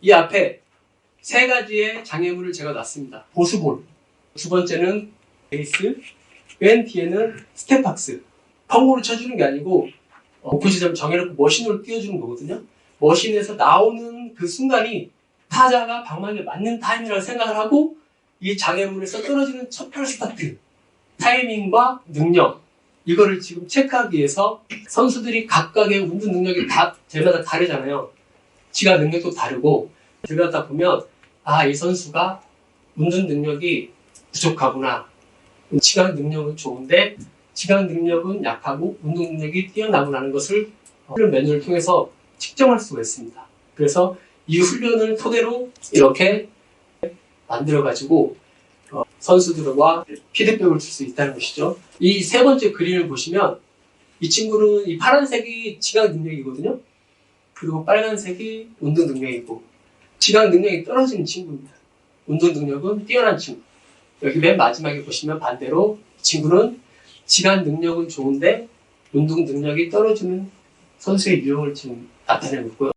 이 앞에 세 가지의 장애물을 제가 놨습니다. 보수볼. 두 번째는 베이스. 맨 뒤에는 스텝박스. 펑으로 쳐주는 게 아니고 어, 목표 지점 정해놓고 머신으로 띄워주는 거거든요. 머신에서 나오는 그 순간이 타자가 방망이에 맞는 타이밍이라고 생각을 하고 이 장애물에서 떨어지는 첫별 스타트 타이밍과 능력 이거를 지금 체크하기 위해서 선수들이 각각의 운동 능력이 다 제마다 다르잖아요. 지가 능력도 다르고 들여다 보면 아 이 선수가 운동 능력이 부족하구나. 지각 능력은 좋은데 지각 능력은 약하고 운동 능력이 뛰어나구나는 것을 훈련 매뉴얼을 통해서 측정할 수가 있습니다. 그래서 이 훈련을 토대로 이렇게 만들어가지고 어, 선수들과 피드백을 줄 수 있다는 것이죠. 이 세 번째 그림을 보시면 이 친구는 이 파란색이 지각 능력이거든요. 그리고 빨간색이 운동 능력이고 지각 능력이 떨어지는 친구입니다. 운동 능력은 뛰어난 친구. 여기 맨 마지막에 보시면 반대로 이 친구는 지각 능력은 좋은데 운동 능력이 떨어지는 선수의 유형을 지금 나타내고 있고요.